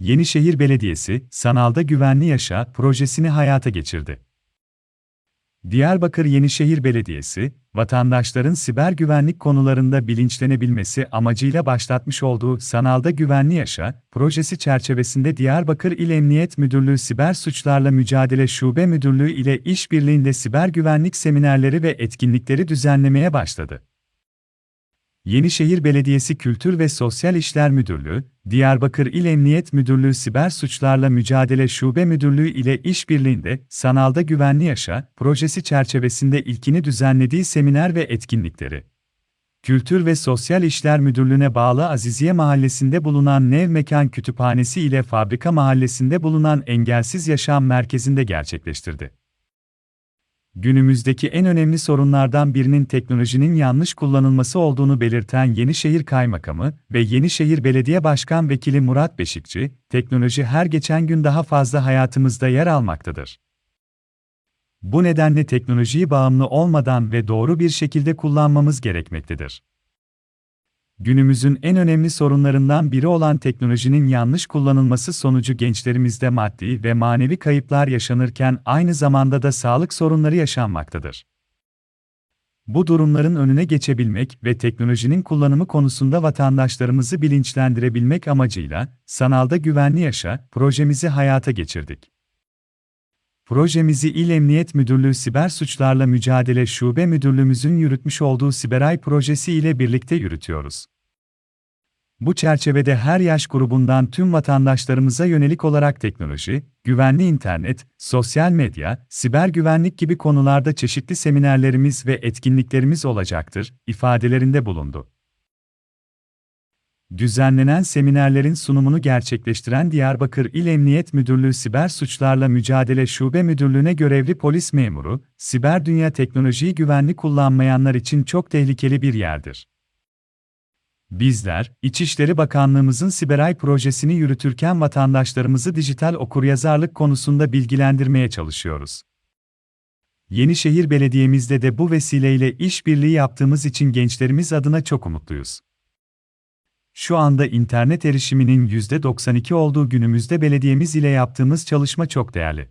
Yenişehir Belediyesi, Sanalda Güvenli Yaşa projesini hayata geçirdi. Diyarbakır Yenişehir Belediyesi, vatandaşların siber güvenlik konularında bilinçlenebilmesi amacıyla başlatmış olduğu Sanalda Güvenli Yaşa projesi çerçevesinde Diyarbakır İl Emniyet Müdürlüğü Siber Suçlarla Mücadele Şube Müdürlüğü ile işbirliğinde siber güvenlik seminerleri ve etkinlikleri düzenlemeye başladı. Yenişehir Belediyesi Kültür ve Sosyal İşler Müdürlüğü, Diyarbakır İl Emniyet Müdürlüğü Siber Suçlarla Mücadele Şube Müdürlüğü ile işbirliğinde Sanalda Güvenli Yaşa projesi çerçevesinde ilkini düzenlediği seminer ve etkinlikleri. Kültür ve Sosyal İşler Müdürlüğü'ne bağlı Aziziye Mahallesi'nde bulunan Nev Mekan Kütüphanesi ile Fabrika Mahallesi'nde bulunan Engelsiz Yaşam Merkezi'nde gerçekleştirdi. Günümüzdeki en önemli sorunlardan birinin teknolojinin yanlış kullanılması olduğunu belirten Yenişehir Kaymakamı ve Yenişehir Belediye Başkan Vekili Murat Beşikçi, teknoloji her geçen gün daha fazla hayatımızda yer almaktadır. Bu nedenle teknolojiyi bağımlı olmadan ve doğru bir şekilde kullanmamız gerekmektedir. Günümüzün en önemli sorunlarından biri olan teknolojinin yanlış kullanılması sonucu gençlerimizde maddi ve manevi kayıplar yaşanırken aynı zamanda da sağlık sorunları yaşanmaktadır. Bu durumların önüne geçebilmek ve teknolojinin kullanımı konusunda vatandaşlarımızı bilinçlendirebilmek amacıyla Sanalda Güvenli Yaşa projemizi hayata geçirdik. Projemizi İl Emniyet Müdürlüğü Siber Suçlarla Mücadele Şube Müdürlüğümüzün yürütmüş olduğu Siberay projesi ile birlikte yürütüyoruz. Bu çerçevede her yaş grubundan tüm vatandaşlarımıza yönelik olarak teknoloji, güvenli internet, sosyal medya, siber güvenlik gibi konularda çeşitli seminerlerimiz ve etkinliklerimiz olacaktır, ifadelerinde bulundu. Düzenlenen seminerlerin sunumunu gerçekleştiren Diyarbakır İl Emniyet Müdürlüğü Siber Suçlarla Mücadele Şube Müdürlüğü'ne görevli polis memuru, siber dünya teknolojiyi güvenli kullanmayanlar için çok tehlikeli bir yerdir. Bizler, İçişleri Bakanlığımızın Siberay projesini yürütürken vatandaşlarımızı dijital okuryazarlık konusunda bilgilendirmeye çalışıyoruz. Yenişehir Belediye'mizde de bu vesileyle işbirliği yaptığımız için gençlerimiz adına çok umutluyuz. Şu anda internet erişiminin %92 olduğu günümüzde belediyemiz ile yaptığımız çalışma çok değerli.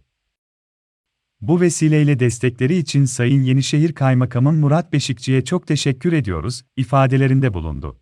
Bu vesileyle destekleri için Sayın Yenişehir Kaymakamı Murat Beşikçi'ye çok teşekkür ediyoruz, ifadelerinde bulundu.